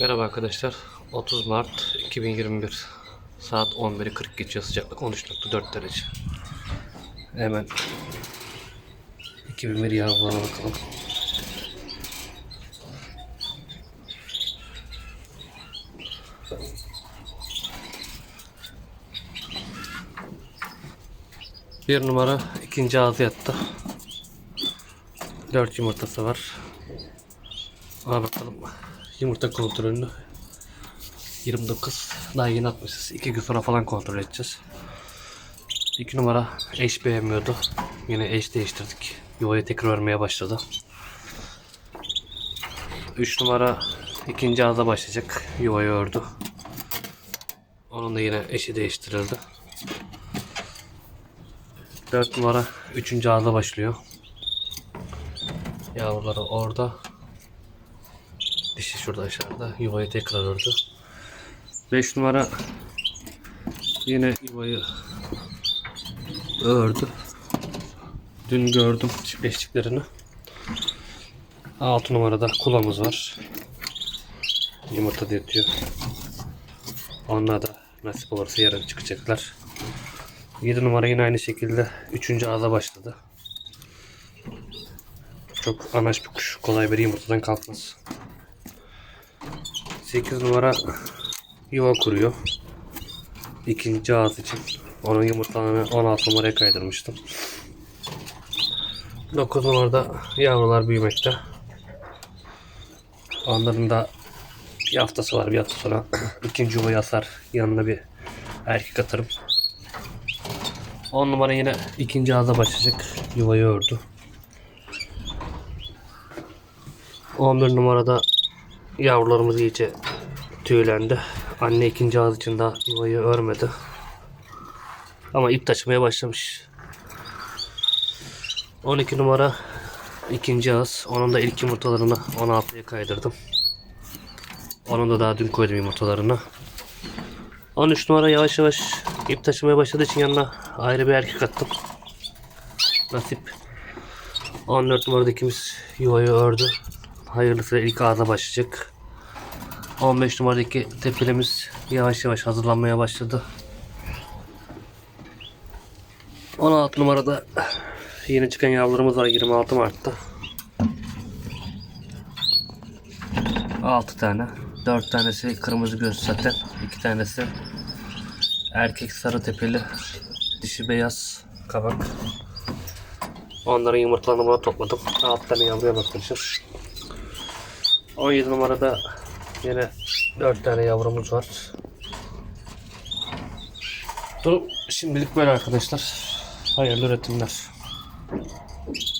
Merhaba arkadaşlar. 30 Mart 2021 saat 11'i 40 geçiyor. Sıcaklık 13.4 derece. Hemen 2001 yavrularına bakalım. Bir numara ikinci ağzı yattı. 4 yumurtası var. Ona bakalım. Yumurta kontrolünü 29 daha yeni atmışız. 2 gün sonra falan kontrol edeceğiz. 2 numara eş beğenmiyordu. Yine eş değiştirdik. Yuvayı tekrar örmeye başladı. 3 numara ikinci ağza başlayacak. Yuvayı ördü. Onun da yine eşi değiştirildi. 4 numara 3. ağza başlıyor. Yavruları orada. Dişi şurada aşağıda. Yuvayı tekrar ördü. 5 numara yine yuvayı ördü. Dün gördüm çiftleştiklerini. 6 numarada kulamız var. Yumurta diyor. Onlar da nasip olursa yarın çıkacaklar. 7 numara yine aynı şekilde 3. ağza başladı. Çok anaç bir kuş. Kolay bir yumurtadan kalkmaz. 8 numara yuva kuruyor. İkinci ağız için. Onun yumurtalarını 16 numaraya kaydırmıştım. 9 numarada yavrular büyümekte. Onların da bir haftası var bir hafta sonra ikinci yuvayı asar. Yanına bir erkek atarım. 10 numara yine ikinci ağza başlayacak. Yuvayı ördü. 11 numarada yavrularımız iyice tüylendi. Anne ikinci ağız için daha yuvayı örmedi. Ama ip taşımaya başlamış. 12 numara ikinci ağız. Onun da ilk yumurtalarını 16'ya kaydırdım. Onun da daha dün koydum yumurtalarını. 13 numara yavaş yavaş ip taşımaya başladığı için yanına ayrı bir erkek attım. Nasip. 14 numaradakimiz yuvayı ördü. Hayırlısı ilk ağza başlayacak. 15 numaradaki tepelimiz yavaş yavaş hazırlanmaya başladı. 16 numarada yeni çıkan yavrularımız var 26 Mart'ta. 6 tane. 4 tanesi kırmızı göz zaten. 2 tanesi erkek sarı tepeli. Dişi beyaz kabak. Onların yumurtalarını buna topladım. 6 tane yavruya bakmışım. 17 numarada yine 4 tane yavrumuz var. Durum şimdilik böyle arkadaşlar. Hayırlı üretimler.